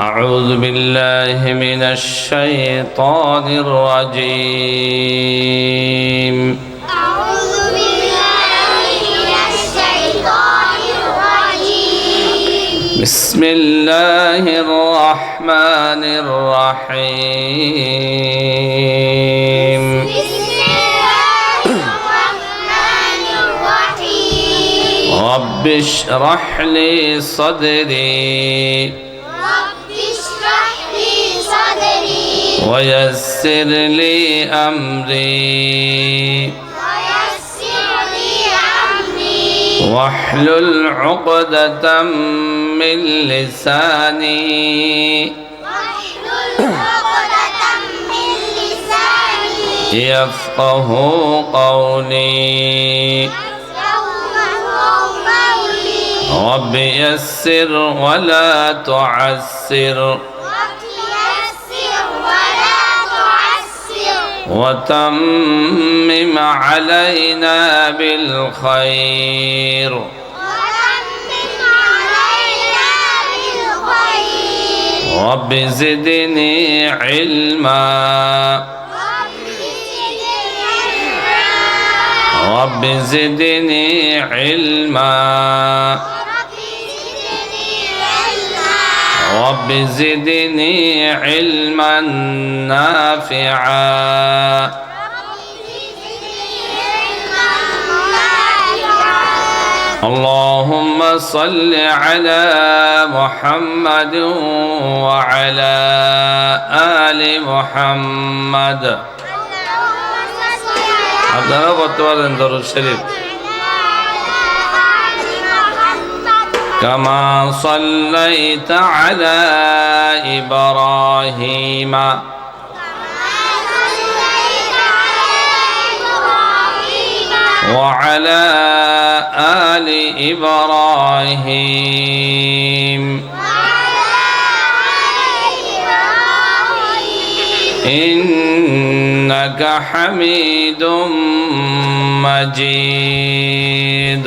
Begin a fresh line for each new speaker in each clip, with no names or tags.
أعوذ بالله من الشيطان الرجيم.
أعوذ بالله من الشيطان الرجيم.
بسم الله الرحمن الرحيم.
بسم الله الرحمن الرحيم.
رب اشرح لي صدري. ويسر لي أمري. واحلل عقدة من لساني. يفقه قولي. رب يسر ولا تعسر
رب يسر ولا تعسر
وتمم علينا بالخير.
وتمم علينا بالخير.
رب زدني علما.
رب زدني علما.
رب زدني علما نافعا
رب زدني علما نافعا
اللهم صل على محمد وعلى آل محمد আপনারা করতে পারেন দরুদ শরীফ كما صليت على إبراهيم. وعلى آل إبراهيم. إنك حميد مجيد.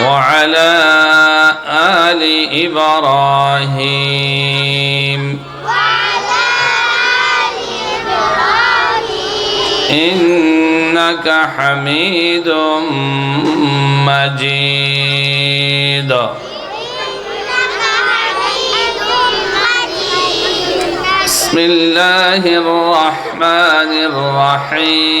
إبراهيم. وعلى آل إبراهيم. إنك حميد مجيد. بسم الله الرحمن الرحيم.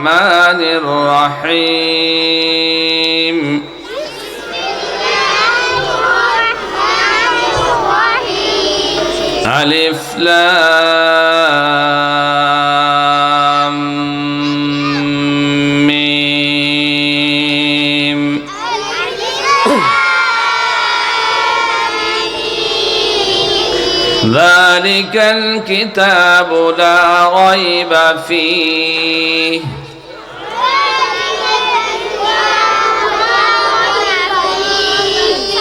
الرحمن الرحيم. ألف لام ميم. ذلك الكتاب لا ريب فيه.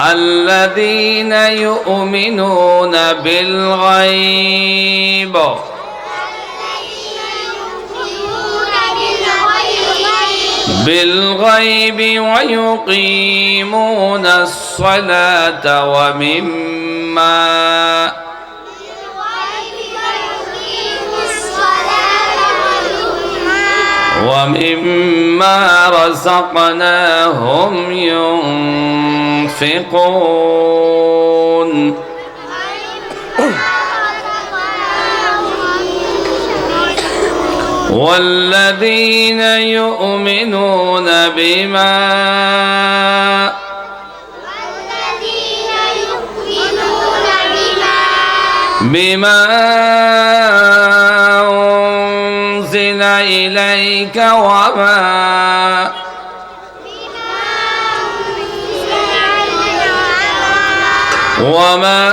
الذين يؤمنون بالغيب. بالغيب ويقيمون الصلاة ومما ومما رزقناهم ينفقون. والذين يؤمنون بما بما أنزل إليك وما وما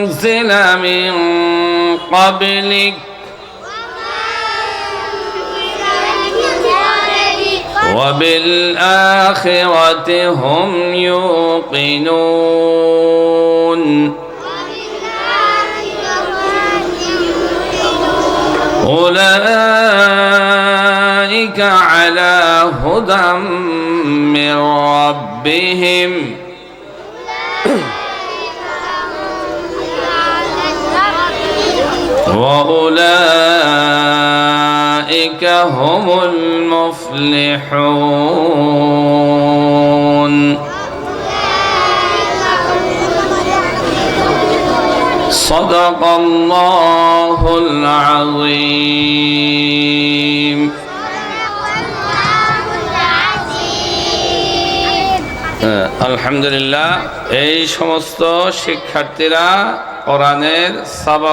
أنزل من قبلك وبالآخرة هم يوقنون أولئك على هدى من ربهم وأولئك هم المفلحون صدق الله العظيم আলহামদুলিল্লাহ এই সমস্ত শিক্ষার্থীরা কোরআনের সাবাক